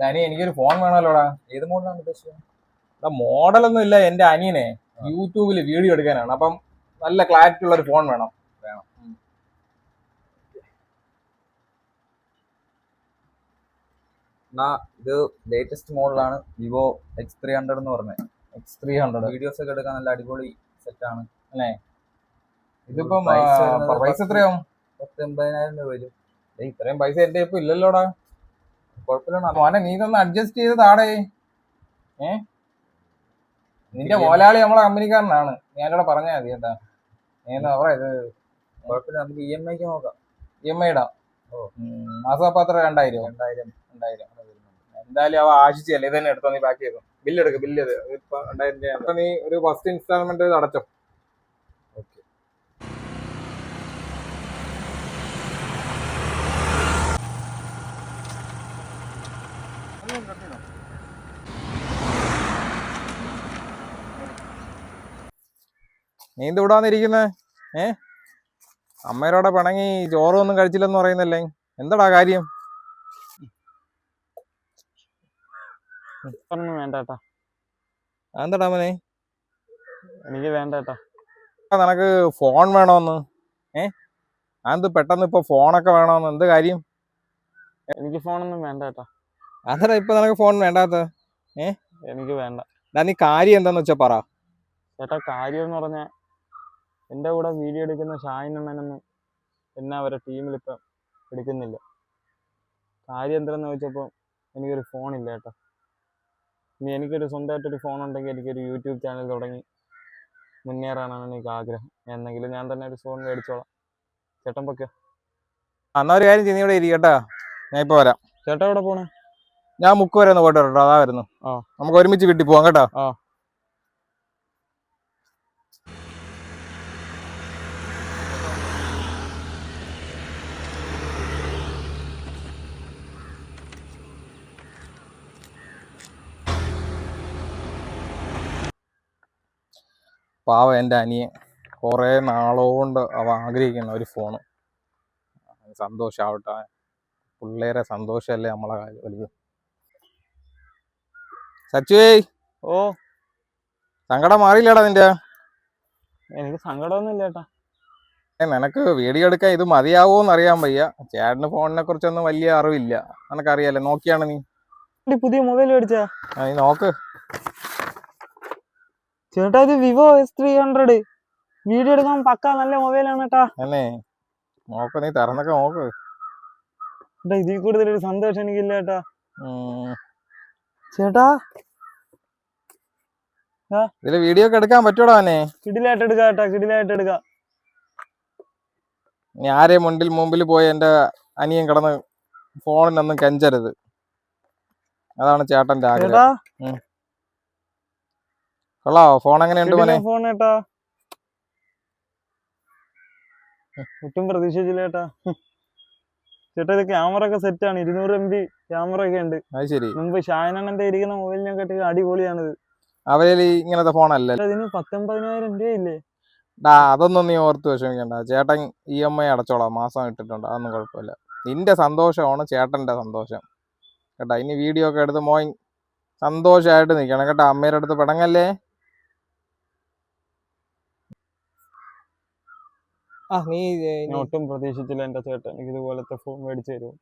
Dani എനിക്കൊരു phone വേണമല്ലോടാ. ഏത് മോഡലാണ് ഉദ്ദേശിച്ചത്? മോഡലൊന്നും ഇല്ല എന്റെ അനിയനെ. യൂട്യൂബിൽ വീഡിയോ എടുക്കാനാണ്. അപ്പം നല്ല ക്ലാരിറ്റി ഉള്ള ഒരു ഫോൺ വേണം. എന്നാ ഇത് ലേറ്റസ്റ്റ് മോഡലാണ് വിവോ എക്സ് ത്രീ ഹൺഡ്രഡ് എന്ന് പറഞ്ഞത് എക്സ് ത്രീ ഹൺഡ്രഡ് വീഡിയോസ് ഒക്കെ എടുക്കാൻ നല്ല അടിപൊളി സെറ്റ് ആണ്. അല്ലേ? ഇതിപ്പം പ്രൈസ് എത്രയാവും പത്ത് എൺപതിനായിരം രൂപ വരും. ഇത്രയും പൈസ എന്റെ ഇപ്പൊ ഇല്ലല്ലോടാ. കുഴപ്പമില്ല മോനെ നീ ഇതൊന്ന് അഡ്ജസ്റ്റ് ചെയ്ത് താടേ. ഏ? നിന്റെ മോലാളി നമ്മളെ കമ്പനിക്കാരനാണ്. ഞാനിവിടെ പറഞ്ഞാൽ മതി കേട്ടാ. എന്താ പറയാ ഇത് കുഴപ്പമില്ല നമുക്ക് ഇ എം ഐക്ക് നോക്കാം. ഇ എം ഐ ഇടാം മാസം മാസപാത്രം രണ്ടായിരം? രണ്ടായിരം. രണ്ടായിരം. എന്തായാലും അവ ആശിച്ചല്ലേ ഇത് തന്നെ എടുത്തോ നീ ബാക്കി ചെയ്തു. ബില്ല് എടുക്ക് ബില്ല് ഇപ്പൊ രണ്ടായിരം രൂപ. അപ്പൊ നീ ഒരു ഫസ്റ്റ് ഇൻസ്റ്റാൾമെന്റ് അടച്ചോ. നീ എന്ത് ഏ? അമ്മയോടെ പിണങ്ങി ചോറൊന്നും കഴിച്ചില്ലെന്ന് പറയുന്നല്ലേ? എന്താടാ കാര്യം? ഒന്നും വേണ്ടട്ടാ. മോനെ? എനിക്ക് വേണ്ടട്ടാ. നിനക്ക് ഫോൺ വേണോന്ന്? ഏ? അത് പെട്ടെന്ന് ഇപ്പൊ ഫോണൊക്കെ വേണോന്ന്? എന്ത് കാര്യം? എനിക്ക് ഫോണൊന്നും വേണ്ട അതെടാ ഇപ്പൊ നിനക്ക് ഫോൺ വേണ്ടാത്ത എനിക്ക് വേണ്ട. ഡാ നീ കാര്യം എന്താന്ന് വെച്ചാ പറ. ചേട്ടാ കാര്യം എന്ന് പറഞ്ഞാൽ എന്റെ കൂടെ വീഡിയോ എടുക്കുന്ന ഷാഹിൻ അണ്ണനൊന്നും എന്നെ അവരെ ടീമിൽ ഇപ്പം എടുക്കുന്നില്ല. കാര്യം എന്താന്ന് ചോദിച്ചപ്പോൾ എനിക്കൊരു ഫോണില്ല ചേട്ടാ. ഇനി എനിക്കൊരു സ്വന്തമായിട്ടൊരു ഫോൺ ഉണ്ടെങ്കിൽ എനിക്കൊരു യൂട്യൂബ് ചാനൽ തുടങ്ങി മുന്നേറാനാണ് എനിക്ക് ആഗ്രഹം. എന്നെങ്കിലും ഞാൻ തന്നെ ഒരു ഫോൺ മേടിച്ചോളാം. ചേട്ടൻ പൊക്കെ എന്നാ ഒരു കാര്യം ചെയ്യുന്ന ഇവിടെ ഇരിക്കട്ടാ ഞാൻ ഇപ്പൊ വരാം. ചേട്ടാ എവിടെ പോണേ? ഞാൻ മുക്ക് വരെ ഒന്ന് പോയിട്ട് വരട്ടോ. അതാ വരുന്നു ആ. നമുക്ക് ഒരുമിച്ച് കിട്ടി പോവാം കേട്ടോ. പാവ എന്റെ അനിയൻ. കുറേ നാളുകൊണ്ട് അവ ആഗ്രഹിക്കുന്ന ഒരു ഫോണ്. സന്തോഷാവട്ടെ. പിള്ളേരെ സന്തോഷമല്ലേ നമ്മളെ വലുത്? സച്ചുവേ. ഓ. സങ്കടം മാറിയില്ലടാ നിന്റെ? എനിക്ക് സങ്കടമൊന്നുമില്ല ചേട്ടാ നിനക്ക് വീഡിയോ എടുക്കാൻ ഇത് മതിയാവോന്ന് അറിയാൻ വയ്യ. ചേട്ടന് ഫോണിനെ കുറിച്ചൊന്നും വലിയ അറിവില്ല. നിനക്കറിയാലോ നോക്കിയാണ് നീ. പുതിയ മൊബൈൽ മേടിച്ചാ നീ നോക്ക്. ചേട്ടാ ഇത് Vivo S three hundred video എടുക്കാൻ പക്ക നല്ല മൊബൈലാണ് ചേട്ടാ അല്ലേ? നോക്ക് നീ തറന്നൊക്കെ നോക്ക്. ഇതിൽ കൂടുതൽ ഒരു സന്തോഷം എനിക്കില്ല ചേട്ടാ. ചേട്ടാ? ഇതിൽ വീഡിയോ ഒക്കെ എടുക്കാൻ പറ്റൂടാ അവനെ കിടിലായിട്ട് എടുക്കാം ചേട്ടാ കിടിലായിട്ട് എടുക്കാം. ഇനി ആരെയും മുണ്ടിൽ മുമ്പിൽ പോയി എന്റെ അനിയൻ കിടന്ന് ഫോണിനൊന്നും കെഞ്ചരുത്. അതാണ് ചേട്ടന്റെ ആഗ്രഹം. കൊള്ളാവോ? ഫോൺ എങ്ങനെയുണ്ട് മോനെ? ഫോൺ ഒട്ടും പ്രതീക്ഷിച്ചില്ല ചേട്ടാ. ചേട്ടാ ഇത് ക്യാമറ ഒക്കെ സെറ്റ് ആണ്. ഇരുന്നൂറ് എം ബി ക്യാമറ ഒക്കെ ഉണ്ട്. ശരി. മുമ്പ് ഷായനണ്ണന്റെ ഇരിക്കുന്ന മൊബൈലിനെക്കാട്ടി അടിപൊളിയാണിത് അവരിൽ ഇങ്ങനത്തെ ഫോണല്ലേ ഇതിന് പത്തൊമ്പതിനായിരം രൂപയില്ലേ ഡാ അതൊന്നും നീ ഓർത്ത് വിഷമിക്കണ്ട. ചേട്ടൻ ഇ എം ഐ അടച്ചോളാം. മാസം ഇട്ടിട്ടുണ്ട്. അതൊന്നും കുഴപ്പമില്ല. നിന്റെ സന്തോഷമാണ് ചേട്ടന്റെ സന്തോഷം. കേട്ടാ ഇനി വീഡിയോ ഒക്കെ എടുത്ത് മോൻ സന്തോഷമായിട്ട് നിൽക്കണം. കേട്ടോ അമ്മയുടെ അടുത്ത് പിടങ്ങല്ലേ നീ ഒട്ടും പ്രതീക്ഷിച്ചില്ല എന്റെ ചേട്ടൻ എനിക്ക് ഇതുപോലത്തെ ഫോൺ മേടിച്ചു തരും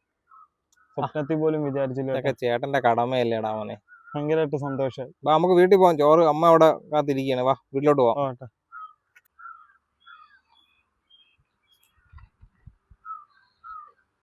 സ്വപ്നത്തിൽ പോലും വിചാരിച്ചില്ല ചേട്ടന്റെ കടമയല്ലേടാ മോനെ? ഭയങ്കരമായിട്ട് സന്തോഷമായി വാ നമുക്ക് വീട്ടിൽ പോകാം ചോറ് അമ്മ അവിടെ കാത്തിരിക്കുകയാണ്. വാ വീട്ടിലോട്ട് പോവാം.